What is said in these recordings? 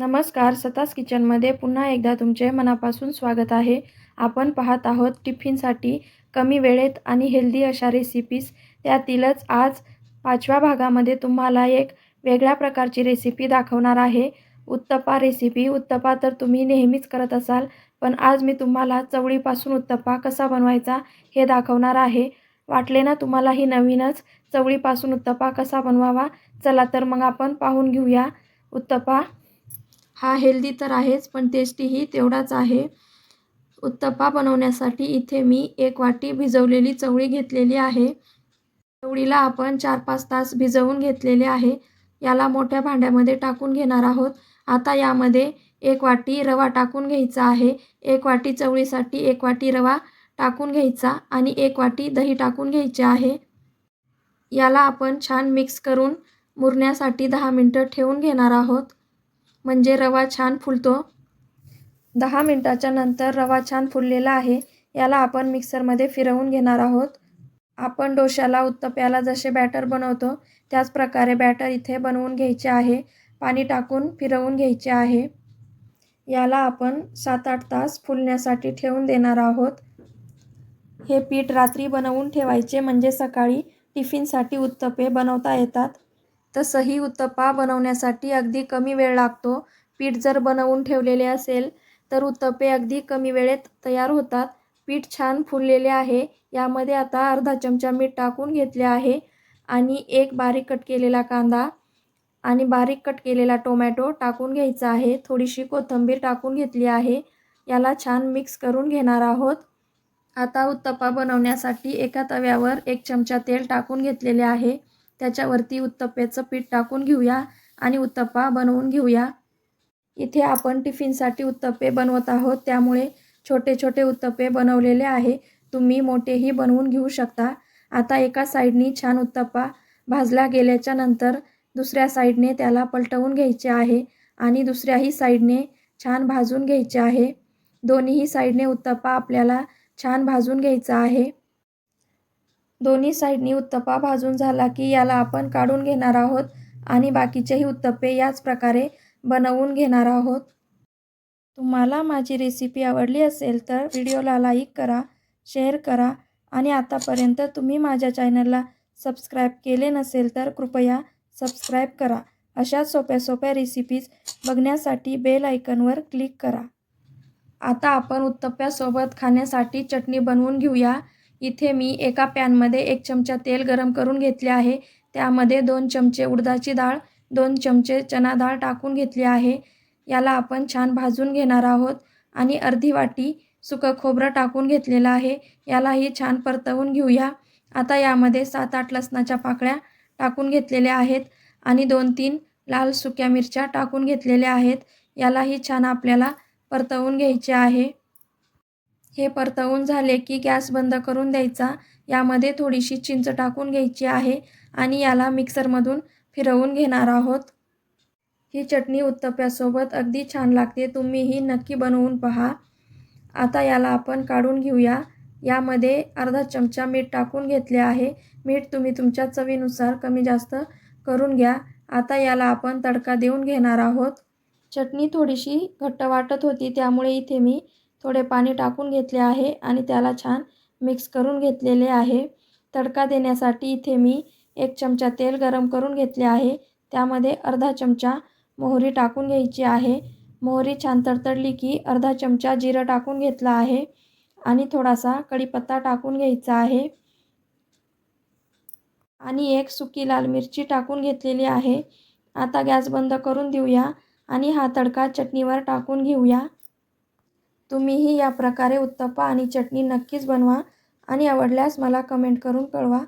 नमस्कार सतास किचनमध्ये पुन्हा एकदा तुमचे मनापासून स्वागत आहे. आपण पाहत आहोत टिफिनसाठी कमी वेळेत आणि हेल्दी अशा रेसिपीज त्यातीलच आज पाचव्या भागामध्ये तुम्हाला एक वेगळ्या प्रकारची रेसिपी दाखवणार आहे. उत्तपा रेसिपी उत्तपा तर तुम्ही नेहमीच करत असाल पण आज मी तुम्हाला चवळीपासून उत्तपा कसा बनवायचा हे दाखवणार आहे. वाटले ना तुम्हाला ही नवीनच चवळीपासून उत्तप्पा कसा बनवावा? चला तर मग आपण पाहून घेऊया. उत्तपा हा हेल्दी तर आहेच पण टेस्टीही तेवढाच आहे. उत्तप्पा बनवण्यासाठी इथे मी एक वाटी भिजवलेली चवळी घेतलेली आहे. चवळीला आपण चार पाच तास भिजवून घेतलेले आहे. याला मोठ्या भांड्यामध्ये टाकून घेणार आहोत. आता यामध्ये एक वाटी रवा टाकून घ्यायचा आहे. एक वाटी चवळीसाठी एक वाटी रवा टाकून घ्यायचा आणि एक वाटी दही टाकून घ्यायचे आहे. याला आपण छान मिक्स करून मुरण्यासाठी दहा मिनटं ठेवून घेणार आहोत. म्हणजे रवा छान फुलतो. दहा मिनटाच्या नंतर रवा छान फुललेला आहे. याला आपण मिक्सरमध्ये फिरवून घेणार आहोत. आपण डोशाला उत्तप्याला जसे बॅटर बनवतो त्याच प्रकारे बॅटर इथे बनवून घ्यायचे आहे. पाणी टाकून फिरवून घ्यायचे आहे. याला आपण सात आठ तास फुलण्यासाठी ठेवून देणार आहोत. हे पीठ रात्री बनवून ठेवायचे म्हणजे सकाळी टिफिनसाठी उत्तपे बनवता येतात. तसंही उत्तप्पा बनवण्यासाठी अगदी कमी वेळ लागतो. पीठ जर बनवून ठेवलेले असेल तर उत्तप्पे अगदी कमी वेळेत तयार होतात. पीठ छान फुललेले आहे. यामध्ये आता अर्धा चमचा मीठ टाकून घेतले आहे आणि एक बारीक कट केलेला कांदा आणि बारीक कट केलेला टोमॅटो टाकून घ्यायचा आहे. थोडीशी कोथिंबीर टाकून घेतली आहे. याला छान मिक्स करून घेणार आहोत. आता उत्तप्पा बनवण्यासाठी एका तव्यावर एक चमचा तेल टाकून घेतलेले आहे. त्याच्यावरती उत्तप्प्याचं पीठ टाकून घेऊया आणि उत्तप्पा बनवून घेऊया. इथे आपण टिफिनसाठी उत्तप्पे बनवत आहोत. त्यामुळे छोटे छोटे उत्तप्पे बनवलेले आहे. तुम्ही मोठेही बनवून घेऊ शकता. आता एका साईडनी छान उत्तप्पा भाजला गेल्याच्यानंतर दुसऱ्या साईडने त्याला पलटवून घ्यायचे आहे आणि दुसऱ्याही साईडने छान भाजून घ्यायचे आहे. दोन्हीही साईडने उत्तप्पा आपल्याला छान भाजून घ्यायचा आहे. दोन्ही साईडनी उत्तप्पा भाजून झाला की याला आपण काढून घेणार आहोत आणि बाकीचेही उत्तप्पे याच प्रकारे बनवून घेणार आहोत. तुम्हाला माझी रेसिपी आवडली असेल तर व्हिडिओला लाईक करा शेअर करा आणि आतापर्यंत तुम्ही माझ्या चॅनलला सबस्क्राईब केले नसेल तर कृपया सबस्क्राईब करा. अशा सोप्या सोप्या रेसिपीज बघण्यासाठी बेल आयकनवर क्लिक करा. आता आपण उत्तप्प्यासोबत खाण्यासाठी चटणी बनवून घेऊया. इथे मी एका पॅनमध्ये एक चमचा तेल गरम करून घेतले आहे. त्यामध्ये दोन चमचे उडदाची डाळ दोन चमचे चना डाळ टाकून घेतली आहे. याला आपण छान भाजून घेणार आहोत आणि अर्धी वाटी सुकं खोबरं टाकून घेतलेलं आहे. यालाही छान परतवून घेऊया. आता यामध्ये सात आठ लसणाच्या पाकळ्या टाकून घेतलेल्या आहेत आणि दोन तीन लाल सुक्या मिरच्या टाकून घेतलेल्या आहेत. यालाही छान आपल्याला परतवून घ्यायचे आहे. हे परतवून झाले की गॅस बंद करून द्यायचा. यामध्ये थोडीशी चिंच टाकून घ्यायची आहे आणि याला मिक्सरमधून फिरवून घेणार आहोत. ही चटणी उत्तप्यासोबत अगदी छान लागते. तुम्हीही नक्की बनवून पहा. आता याला आपण काढून घेऊया. यामध्ये अर्धा चमचा मीठ टाकून घेतले आहे. मीठ तुम्ही तुमच्या चवीनुसार कमी जास्त करून घ्या. आता याला आपण तडका देऊन घेणार आहोत. चटणी थोडीशी घट्ट वाटत होती त्यामुळे इथे मी थोडे पाणी टाकून घेतले आहे आणि त्याला छान मिक्स करून घेतलेले आहे. तडका देण्यासाठी इथे मी एक चमचा तेल गरम करून घेतले आहे. त्यामध्ये अर्धा चमचा मोहरी टाकून घ्यायची आहे. मोहरी छान तडतडली की अर्धा चमचा जिरं टाकून घेतला आहे आणि थोडासा कढीपत्ता टाकून घ्यायचा आहे. आणि एक सुकी लाल मिरची टाकून घेतलेली आहे. आता गॅस बंद करून देऊया आणि हा तडका चटणीवर टाकून घेऊया. तुम्हीही या प्रकारे उत्तप्पा आणि चटणी नक्कीच बनवा आणि आवडल्यास मला कमेंट करून कळवा.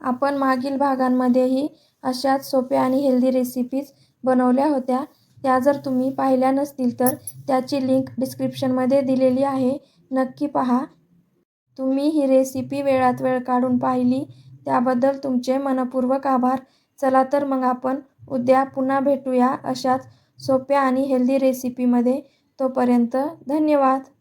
आपण मागील भागांमध्येही अशाच सोप्या आणि हेल्दी रेसिपीज बनवल्या होत्या. त्या जर तुम्ही पाहिल्या नसतील तर त्याची लिंक डिस्क्रिप्शनमध्ये दिलेली आहे. नक्की पहा. तुम्ही ही रेसिपी वेळात वेळ काढून पाहिली. त्याबद्दल तुमचे मनपूर्वक आभार. चला तर मग आपण उद्या पुन्हा भेटूया अशाच सोप्या आणि हेल्दी रेसिपीमध्ये तोपर्यंत धन्यवाद.